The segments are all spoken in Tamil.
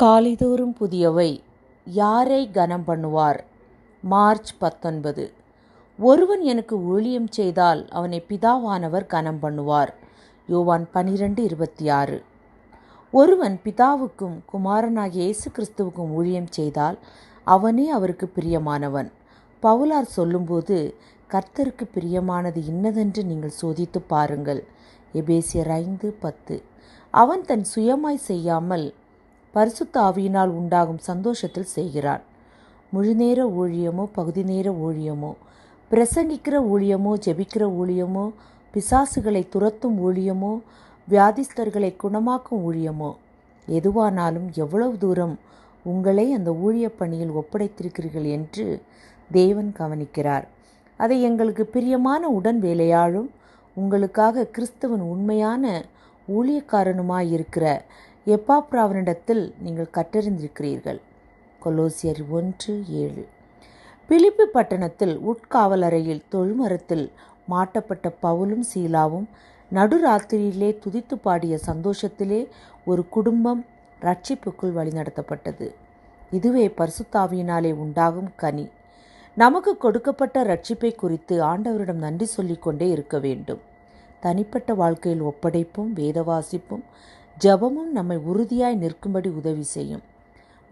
காலைதோறும் புதியவை யாரை கனம் பண்ணுவார்? மார்ச் பத்தொன்பது. ஒருவன் எனக்கு ஊழியம் செய்தால் அவனை பிதாவானவர் கனம் பண்ணுவார். யோவான் பனிரெண்டு இருபத்தி ஆறு ஒருவன் பிதாவுக்கும் குமாரனாகிய இயேசு கிறிஸ்துவுக்கும் ஊழியம் செய்தால் அவனே அவருக்கு பிரியமானவன். பவுலார் சொல்லும்போது கர்த்தருக்கு பிரியமானது இன்னதென்று நீங்கள் சோதித்து பாருங்கள். எபேசியர் ஐந்து பத்து. அவன் தன் சுயமாய் செய்யாமல் பரிசுத்த ஆவியினால் உண்டாகும் சந்தோஷத்தில் செய்கிறான் முழுநேர ஊழியமோ பகுதி நேர ஊழியமோ பிரசங்கிக்கிற ஊழியமோ ஜெபிக்கிற ஊழியமோ பிசாசுகளை துரத்தும் ஊழியமோ வியாதிஸ்தர்களை குணமாக்கும் ஊழியமோ எதுவானாலும் எவ்வளவு தூரம் உங்களை அந்த ஊழிய பணியில் ஒப்படைத்திருக்கிறீர்கள் என்று தேவன் கவனிக்கிறார். அதை எங்களுக்கு பிரியமான உடன் வேலையாளும் உங்களுக்காக கிறிஸ்தவன் உண்மையான ஊழியக்காரனுமாயிருக்கிற எப்பாப்ராவனிடத்தில் நீங்கள் கற்றறிந்திருக்கிறீர்கள். கொலோசியர் ஒன்று ஏழு. பிலிப்பு பட்டணத்தில் உட்காவலறையில் தொழுமரத்தில் மாட்டப்பட்ட பவுலும் சீலாவும் நடுராத்திரியிலே துதித்து பாடிய சந்தோஷத்திலே ஒரு குடும்பம் ரட்சிப்புக்குள் வழிநடத்தப்பட்டது இதுவே பரிசுத்தாவியினாலே உண்டாகும் கனி. நமக்கு கொடுக்கப்பட்ட ரட்சிப்பை குறித்து ஆண்டவரிடம் நன்றி சொல்லிக்கொண்டே இருக்க வேண்டும். தனிப்பட்ட வாழ்க்கையில் ஒப்படைப்பும் வேதவாசிப்பும் ஜபமும் நம்மை உறுதியாய் நிற்கும்படி உதவி செய்யும்.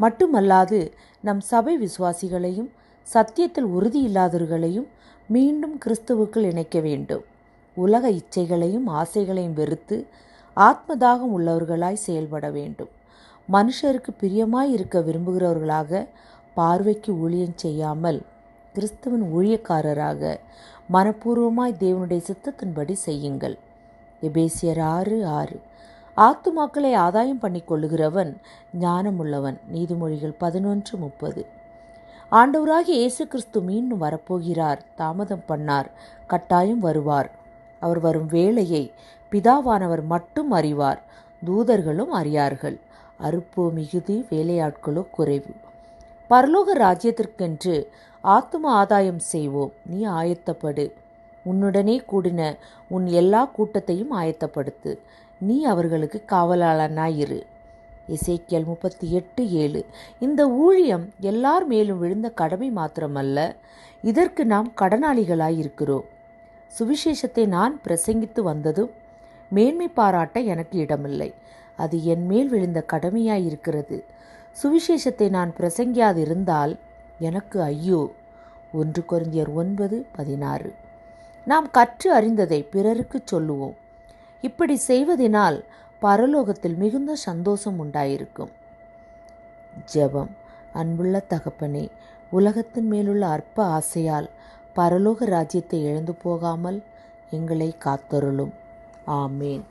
மட்டுமல்லாது நம் சபை விசுவாசிகளையும் சத்தியத்தில் உறுதி இல்லாதவர்களையும் மீண்டும் கிறிஸ்துவுக்குள் இணைக்க வேண்டும். உலக இச்சைகளையும் ஆசைகளையும் வெறுத்து ஆத்மதாகம் உள்ளவர்களாய் செயல்பட வேண்டும். மனுஷருக்கு பிரியமாய் இருக்க விரும்புகிறவர்களாக பார்வைக்கு ஊழியம் செய்யாமல் கிறிஸ்துவின் ஊழியக்காரராக மனப்பூர்வமாய் தேவனுடைய சித்தத்தின்படி செய்யுங்கள். எபேசியர் ஆறு ஆறு. ஆத்துமாக்களை ஆதாயம் பண்ணி கொள்ளுகிறவன் ஞானமுள்ளவன். நீதிமொழிகள் பதினொன்று முப்பது. ஆண்டவராகிய இயேசு கிறிஸ்து மீண்டும் வரப்போகிறார் தாமதம் பண்ணார் கட்டாயம் வருவார். அவர் வரும் வேளையை பிதாவானவர் மட்டும் அறிவார் தூதர்களும் அறியார்கள். அறுப்போ மிகுதி வேலையாட்களோ குறைவு. பரலோக ராஜ்யத்திற்கென்று ஆத்ம ஆதாயம் செய்வோம் நீ ஆயத்தப்படு. உன்னுடனே கூடின உன் எல்லா கூட்டத்தையும் ஆயத்தப்படுத்து. நீ அவர்களுக்கு காவலாளனாயிரு. இசைக்கியல் முப்பத்தி எட்டு ஏழு. இந்த ஊழியம் எல்லார் மேலும் விழுந்த கடமை மாத்திரமல்ல இதற்கு நாம் கடனாளிகளாயிருக்கிறோம் சுவிசேஷத்தை நான் பிரசங்கித்து வந்ததும் மேன்மை பாராட்ட எனக்கு இடமில்லை. அது என் மேல் விழுந்த கடமையாயிருக்கிறது சுவிசேஷத்தை நான் பிரசங்கியாதிருந்தால் எனக்கு ஐயோ. ஒன்று குறைந்தியர் ஒன்பது பதினாறு. நாம் கற்று அறிந்ததை பிறருக்கு சொல்லுவோம். இப்படி செய்வதனால் பரலோகத்தில் மிகுந்த சந்தோஷம் உண்டாயிருக்கும். ஜெபம். அன்புள்ள தகப்பனே உலகத்தின் மேலுள்ள அற்ப ஆசையால் பரலோக ராஜ்யத்தை இழந்து போகாமல் எங்களை காத்தருளும். ஆமேன்.